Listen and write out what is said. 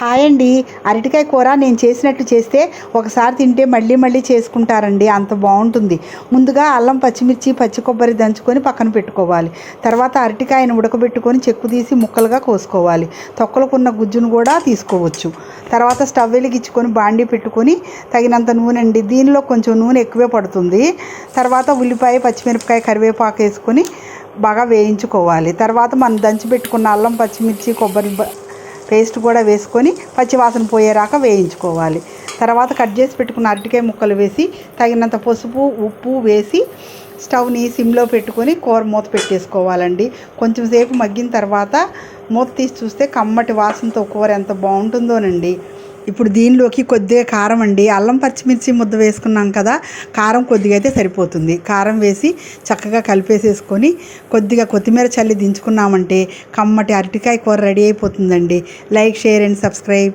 Hi అండి అరటికాయ కూర నేను చేసినట్టు చేస్తే ఒకసారి తింటే మళ్ళీ మళ్ళీ చేసుకుంటారండి. అంత బాగుంటుంది. ముందుగా అల్లం పచ్చిమిర్చి పచ్చి కొబ్బరి దంచుకొని పక్కన పెట్టుకోవాలి. తర్వాత అరటికాయను ఉడకబెట్టుకొని చెక్కు తీసి ముక్కలుగా కోసుకోవాలి. తొక్కలకున్న గుజ్జును కూడా తీసుకోవచ్చు. తర్వాత స్టవ్ వెలిగించుకొని బాండీ పెట్టుకొని తగినంత నూనె అండి. దీనిలో కొంచెం నూనె ఎక్కువే పడుతుంది. తర్వాత ఉల్లిపాయ పచ్చిమిరపకాయ కరివేపాకు వేసుకొని బాగా వేయించుకోవాలి. తర్వాత మనం దంచి పెట్టుకున్న అల్లం పచ్చిమిర్చి కొబ్బరి పేస్ట్ కూడా వేసుకొని పచ్చివాసన పోయేరాక వేయించుకోవాలి. తర్వాత కట్ చేసి పెట్టుకున్న అరటికాయ ముక్కలు వేసి తగినంత పసుపు ఉప్పు వేసి స్టవ్ని సిమ్లో పెట్టుకొని కూర మూత పెట్టేసుకోవాలండి. కొంచెం సేపు మగ్గిన తర్వాత మూత తీసి చూస్తే కమ్మటి వాసనతో కూర ఎంత బాగుంటుందోనండి. ఇప్పుడు దీనిలోకి కొద్దిగా కారం అండి. అల్లం పచ్చిమిర్చి ముద్ద వేసుకున్నాం కదా కారం కొద్దిగా అయితే సరిపోతుంది. కారం వేసి చక్కగా కలిపేసేసుకొని కొద్దిగా కొత్తిమీర చల్లి దించుకున్నామంటే కమ్మటి అరటికాయ కూర రెడీ అయిపోతుందండి. Like share and subscribe.